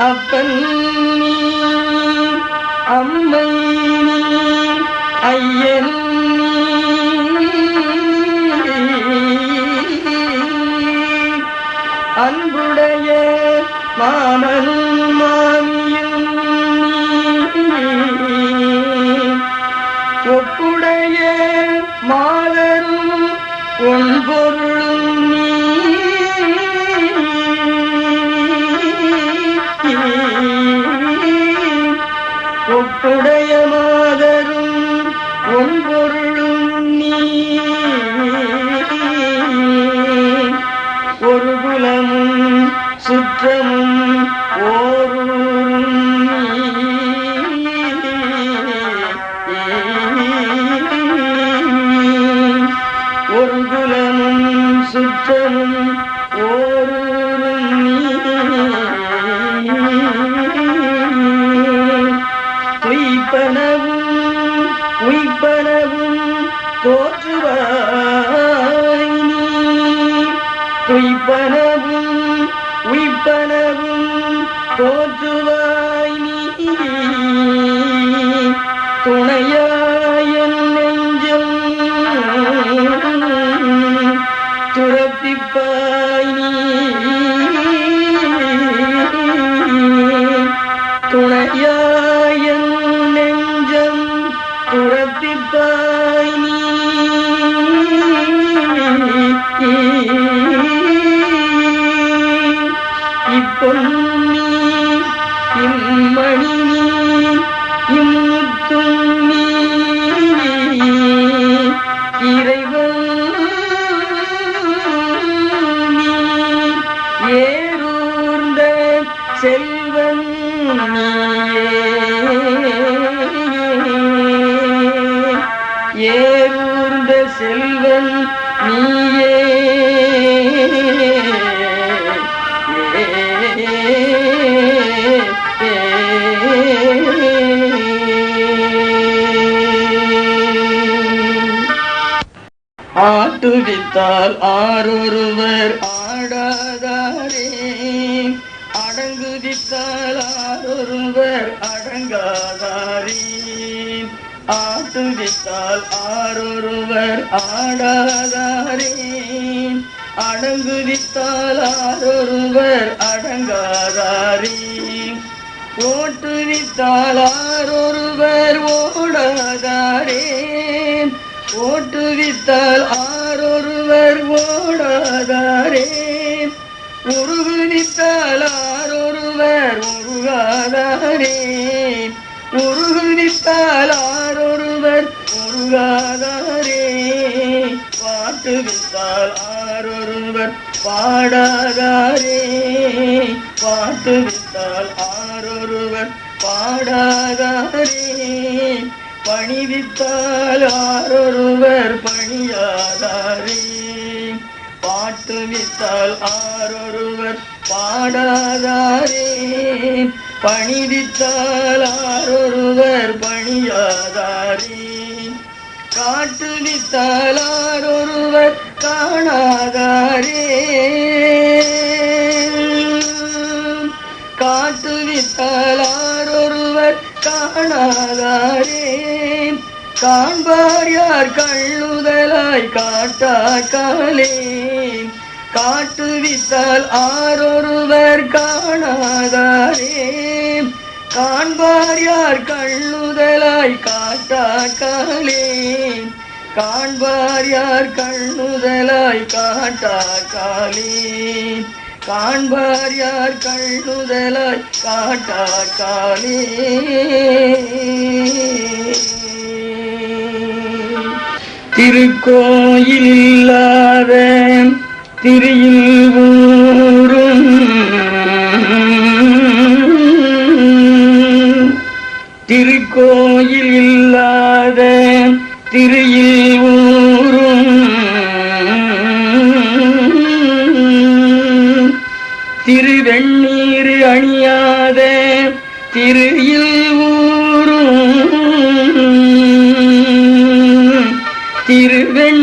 அப்பன் நீ அம்மை நீ ஐயன் அன்புடைய மாமன் Good. ஆட்டுவித்தால் ஆரொருவர் ஆடாதாரே அடங்குதித்தால் ஆரொருவர் அடங்காதாரே ஆட்டுதித்தால் ஆரொருவர் ஆடாதாரே அடங்குதித்தால் ஆரொருவர் அடங்காதாரே ஓட்டுவித்தால் ஆரொருவர் ஓடாதாரே ஓட்டுவித்தால் ஆரொரு ஒருவர் ஓடாதாரே. உருகு உருகுனித்தால் ஒருவர் உருகாதாரே. உருகு உருகுனித்தால் ஒருவர் உருகாதாரே. பாட்டு பாட்டுவித்தால் ஆரொருவர் பாடாதாரே. பாட்டு பாட்டுவித்தால் ஆரொருவர் பாடாதாரே. பணிவித்தால் ஆரொருவர் பணியாதாரே. பாட்டுவித்தால் ஆரொருவர் பாடாதாரே. பணிவித்தால் ஆரொருவர் பணியாதாரே. காட்டுவித்தால் ஆரொருவர் காணாதாரே. காட்டுவித்தால் ஆரொருவர் காணாதாரே காண்பார் யார் கள்ளுதலாய் காட்டாக்காலே காட்டுவித்தால் ஆரொருவர் காணாதாரே காண்பார் யார் கள்ளுதலாய் காட்டாக்காலே காண்பார் யார் கண்ணுதலாய் காட்டா காலே காண்பார் யார் கண்ணுதலாய் காட்டாக்காலே திருக்கோயில் இல்லாத திரியில்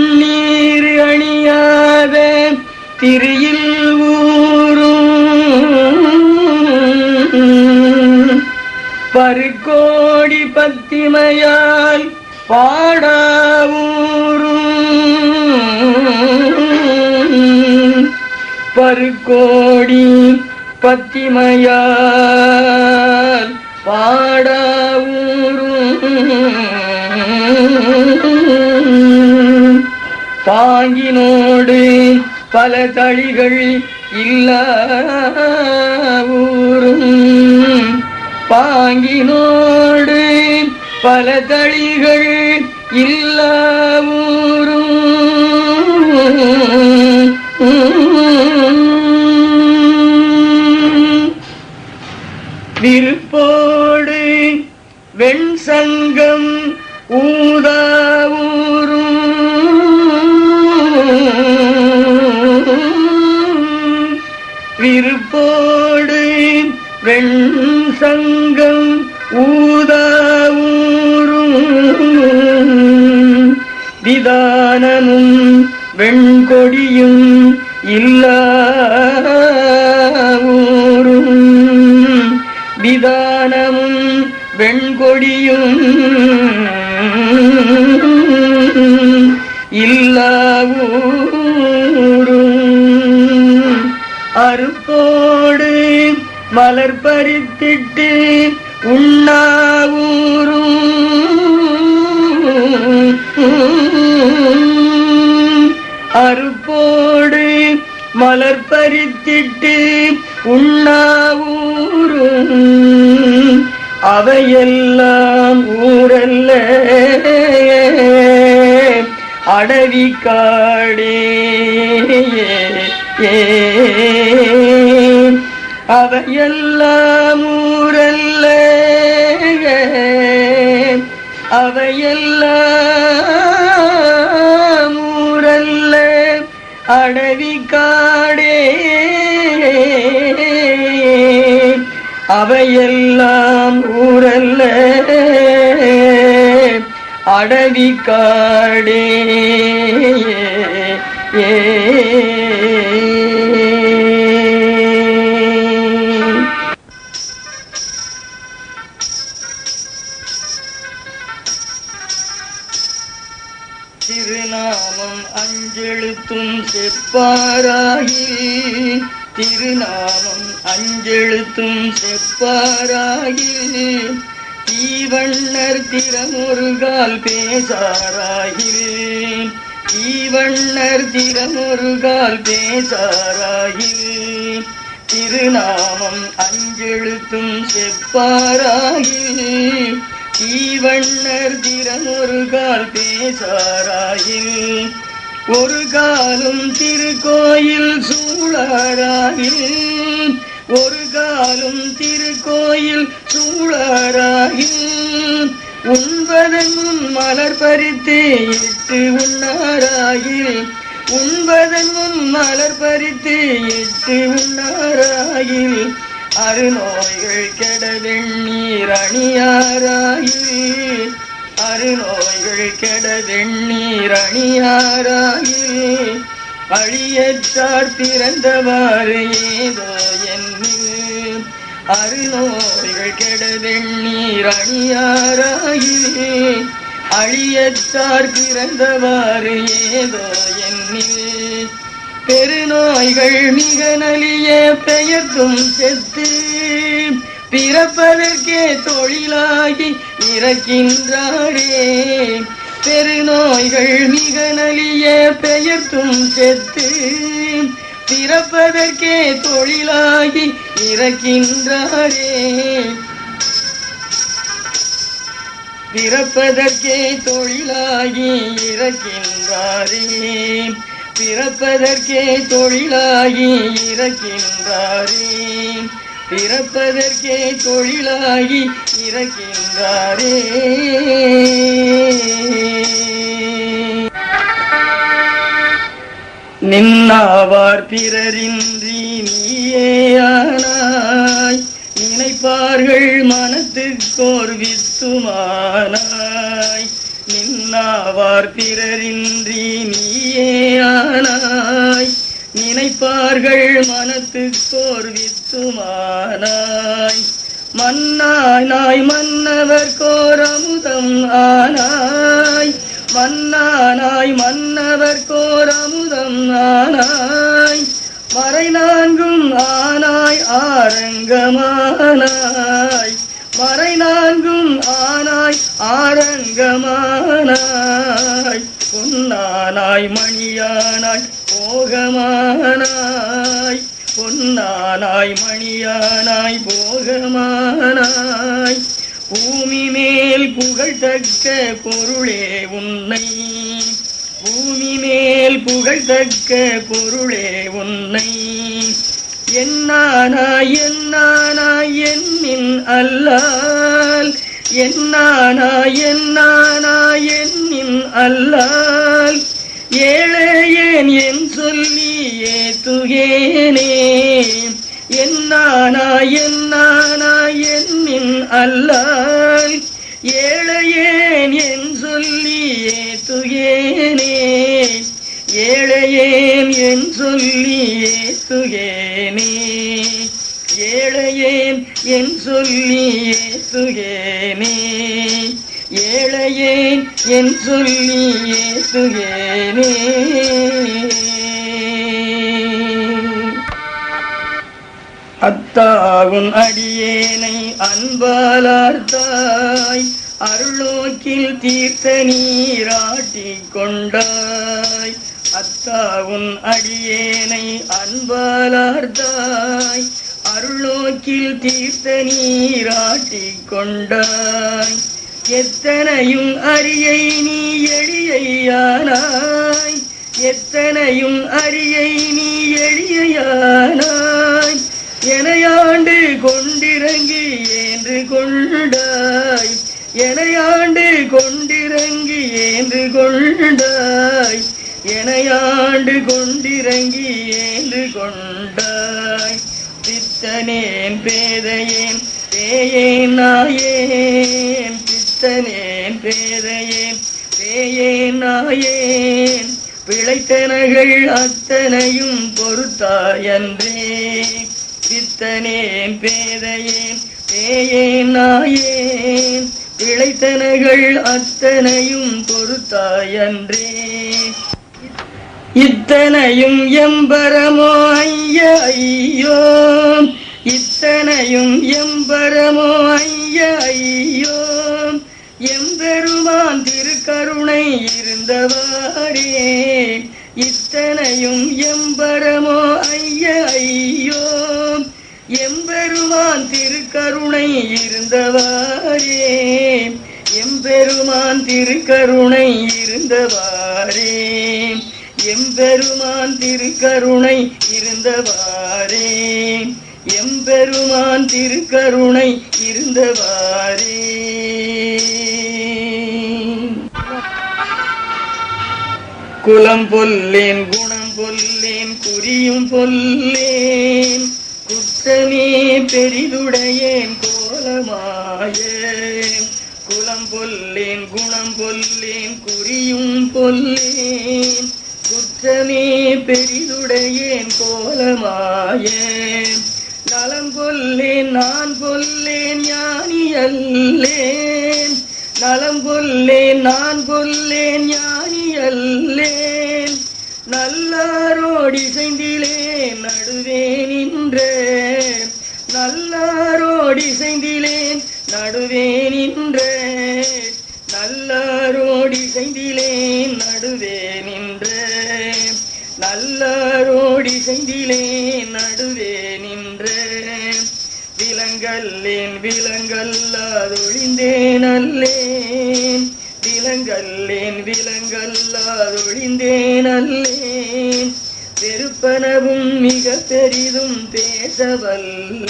திருவெண்ணீர் அணியாத திரியில் ஊரும். பருக்கோடி பத்திமையால் பாடாவூரும் பருக்கோடி பத்திமையால் பாடாவூரும் தாங்கினோடு பல தழிகள் இல்ல பாங்கினோடு பல தழிகள் இல்ல விருப்போடு வெண் சங்கம் ஊர் விருப்போடு வெண் சங்கம் ஊதாவூரும் விதானமும் வெண்கொடியும் இல்லாவூரும் விதானமும் வெண்கொடியும் இல்லாவூர் மலர் பறித்திட்டு உண்ணாவூரும். அறுப்போடு மலர் பறித்திட்டு உண்ணாவூரும். அவையெல்லாம் ஊரல்ல. அடவி காடே. ஏ அவையெல்லாம் ஊரல்ல. அவையெல்லாம் ஊரல்ல. அடவி காடே. அவையெல்லாம் ஊரல்ல. அடவி காடே. ஏ. திருநாமம் அஞ்செழுத்தும் செப்பாராயி திருநாமம் அஞ்செழுத்தும் செப்பாராயி தீவண்ணர் திறமுருகால் பேசாராயில் தீவண்ணர் திறமுருகால் பேசாராயில் திருநாமம் அஞ்செழுத்தும் செப்பாராயில் தீவண்ணர் திறமுருகால் பேசாராயில் ஒரு காலும் திருக்கோயில் சூழாராயில் ஒரு காலும் திருக்கோயில் சூழாராயில் உண்பதன் மலர் பறித்து இட்டு உண்ணாராயில் உண்பதன் முன் மலர் பறித்து இட்டு உண்ணாராயில் அருநோய்கள் கெட வெண்ணீர் அணியாராயில் அருநோய்கள் கெட வெண்ணீர் அணியாராயில் அழியற்றார் பிறந்தவாறு ஏதோ என்னில். அருநோய்கள் கெட வெண்ணீர் அழியற்றார் பிறந்தவாறு ஏதோ என்னில். பெருநாய்கள் மிக நலிய பெயர்த்தும் செத்து பிறப்பதற்கே தொழிலாகி இறக்கின்றாரே பெருநாய்கள் மிக நலிய பெயர்த்தும் செத்து பிறப்பதற்கே தொழிலாகி இறக்கின்றாரே பிறப்பதற்கே தொழிலாகி இறக்கின்றாரே. பிறப்பதற்கே தொழிலாகி இறக்கின்றாரே. பிறப்பதற்கே தொழிலாகி இறக்கின்றாரே. நின்னாவார் பிறரின்றி நீயேயானாய் நினைப்பார்கள் மனத்துக்கோர் வித்துமானாய். நின்னாவார் பிறரின்றி நீயேயானாய் நினைப்பார்கள் மனத்து கோர்வித்துமானாய் மன்னானாய் மன்னவர் கோரமுதம் ஆனாய். மன்னானாய் மன்னவர் கோரமுதம் ஆனாய். மறை நான்கும் ஆனாய் ஆரங்கமானாய். மறை நான்கும் ஆனாய் ஆரங்கமானாய் பொன்னானாய் மணியானாய் போகமானாய் பொன்னானாய் மணியானாய் போகமானாய். பூமி மேல் புகழ்தக்க பொருளே உன்னை. பூமி மேல் புகழ்தக்க பொருளே உன்னை. என்னானாய் என்னானாய் என்னின் அல்லால். என்னானா என்னானா என்னின் அல்லால் ஏழையேன் என் சொல்லி ஏத்துகேனே என்னானா என்னானா என்னின் அல்லால் ஏழையேன் என் சொல்லி ஏத்துகேனே ஏழையேன் என் சொல்லி ஏத்துகேனே ஏழையேன் என் சொல்லி ஏசுகேனே ஏழையேன் என் சொல்லி ஏசுகேனே அத்தாவும் அடியேனை அன்பாலார்த்தாய் அருளோக்கில் தீர்த்த நீராட்டி கொண்டாய். அத்தாவும் அடியேனை அன்பாலார்த்தாய் அருளோக்கில் தீர்த்த நீராட்டி கொண்டாய். எத்தனையும் அரியை நீ எளியானாய் எத்தனையும் அரியை நீ எளியானாய் எனையாண்டு கொண்டிறங்கி என்று கொண்டாய். எனையாண்டு கொண்டிறங்கி என்று கொண்டாய். எனையாண்டு கொண்டிறங்கி என்று கொண்டாய். பித்தனேன் பேதையேன் பேயேன் நாயேன். பித்தனேன் பேதையேன் பேயேன் நாயேன். பிழைத்தனகள் அத்தனையும் பொறுத்தாயன்றே பித்தனேன் பேதையேன் பேயேன் நாயேன். பிழைத்தனகள் அத்தனையும் பொறுத்தாயன்றே இத்தனையும் எம்பரமோ ஐயா ஐயோ. இத்தனையும் எம்பரமோ ஐயா ஐயோ. எம்பெருமான் திருக்கருணை இருந்தவாறே இத்தனையும் எம்பரமோ ஐயா ஐயோ. எம்பெருமான் திருக்கருணை இருந்தவாரே எம்பெருமான் திருக்கருணை இருந்தவாரே எம்பெருமான் திருக்கருணை இருந்தவாரே எம்பெருமான் திருக்கருணை இருந்தவாரே குலம் பொல்லேன் குணம் பொல்லேன் குறியும் பொல்லேன். குற்றமே பெரிதுடையேன் கோலமாய. குலம் பொல்லேன் குணம் பொல்லேன் குறியும் பொல்லேன். குற்றமே பெரிதுடையேன் கோலமாய. நலம் கொல்லேன் நான் கொல்லேன் ஞானி அல்லேன். நலம் கொல்லேன் நான் கொல்லேன் ஞானி அல்லேன். நல்லாரோடி செய்திலே நடுவே நின்ற. நல்லாரோடி செய்திலேன் நடுவே நின்ற. நல்லாரோடி செய்திலேன் நடுவே நின்ற. நல்லாரோடி செய்திலேன் நடுவே நின்ற. விலங்கல்லேன் விலங்கல்லாதொழிந்தேன் அல்லேன் விலங்கல்லேன் விலங்கல்லாதொழிந்தேன் அல்லேன் வெறுப்பனவும் மிக பெரிதும் பேசவல்லேன்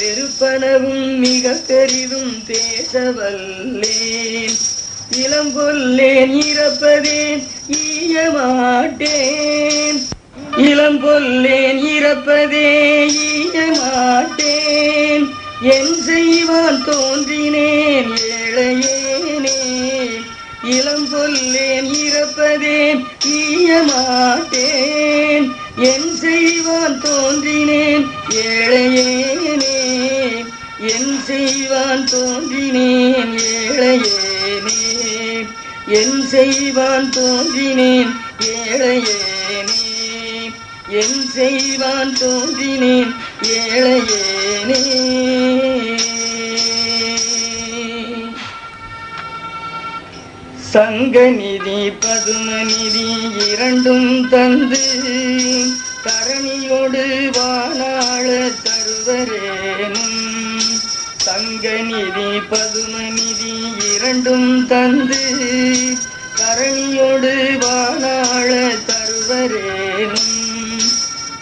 வெறுப்பனவும் மிக பெரிதும் பேசவல்லேன் இளம் இறப்பதேன் ஈய மாட்டேன் இளம் இறப்பதே ஈய மாட்டேன் என் செய்வான் தோன்றினேன் ஏழையேனே. இளம் இறப்பதேன் ஈய மாட்டேன் என் செய்வான் தோன்றினேன் ஏழையேனே. என் செய்வான் தோன்றினேன் ஏழையேனே என் செய்வான் தோன்றினேன் ஏழையேனே என் செய்வான் தோன்றினேன் ஏழையேனே சங்க நிதி பதும நிதி இரண்டும் தந்து தரணியோடு வானாள சங்கநிதி பதுமநிதி இரண்டும் தந்து கரணியோடு வாழ தருவரேனும்.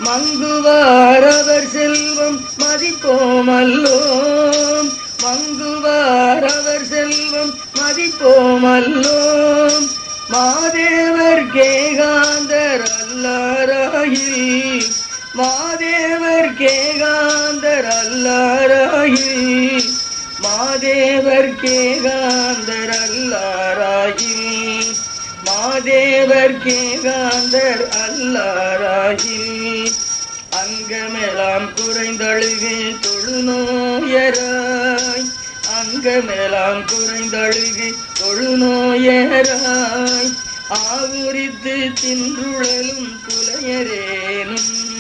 மங்குவார் அவர் செல்வம் மதிப்போமல்லோம். மங்குவார் அவர் செல்வம் மதிப்போமல்லோம். மாதேவர் கேகாந்தர் அல்லாராயில். மாதேவர் கேகாந்தர் அல்லாராயில். மாதேவர் கேகாந்தர் அல்லாராயில் மாதேவர் கேகாந்தர் அல்லாராயில் அங்கமெலாம் குறைந்தழுகே தொழுநோயராய் அங்கமெலாம் குறைந்தழுகு தொழுநோயராய் ஆவுரித்து தின்றுழலும் புலையரேனும்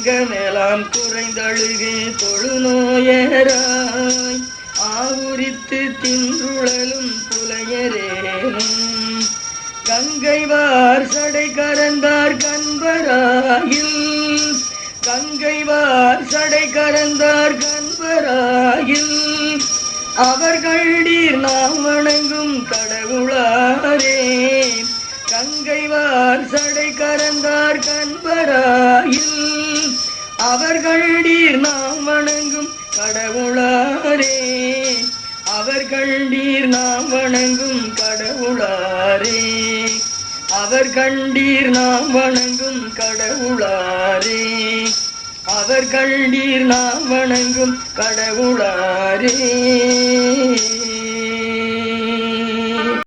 அங்கமெல்லாம் குறைந்தழுகே தொழுநோயராய். ஆவுரித்து தின்றுழலும் புலையரேனும் கங்கைவார் சடை கரந்தார் கண்பராயில். கங்கைவார் சடை கரந்தார் கண்பராயில். அவர்கள் நீர் நாம் வணங்கும் கடவுளாரே. கங்கைவார் சடை கரந்தார் கண்பராயில். அவர்கள் நீர் நாம் வணங்கும் கடவுளாரே. அவர்கள் நீர் நாம் வணங்கும் கடவுளாரே. அவர் கண்டீர் நாம் வணங்கும் கடவுளாரே. அவர் கண்டீர் நாம் வணங்கும் கடவுளாரே.